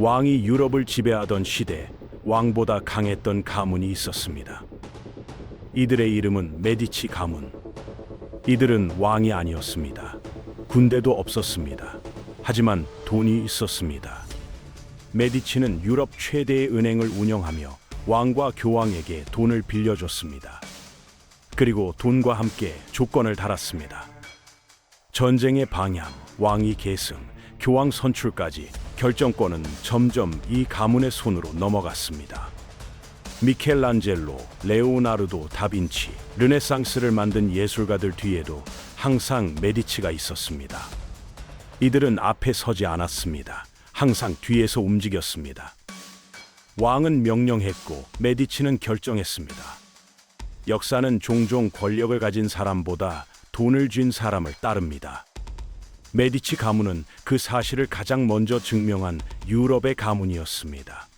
왕이 유럽을 지배하던 시대 왕보다 강했던 가문이 있었습니다. 이들의 이름은 메디치 가문. 이들은 왕이 아니었습니다. 군대도 없었습니다. 하지만 돈이 있었습니다. 메디치는 유럽 최대의 은행을 운영하며 왕과 교황에게 돈을 빌려줬습니다. 그리고 돈과 함께 조건을 달았습니다. 전쟁의 방향, 왕위 계승, 교황 선출까지 결정권은 점점 이 가문의 손으로 넘어갔습니다. 미켈란젤로, 레오나르도 다빈치, 르네상스를 만든 예술가들 뒤에도 항상 메디치가 있었습니다. 이들은 앞에 서지 않았습니다. 항상 뒤에서 움직였습니다. 왕은 명령했고 메디치는 결정했습니다. 역사는 종종 권력을 가진 사람보다 돈을 쥔 사람을 따릅니다. 메디치 가문은 그 사실을 가장 먼저 증명한 유럽의 가문이었습니다.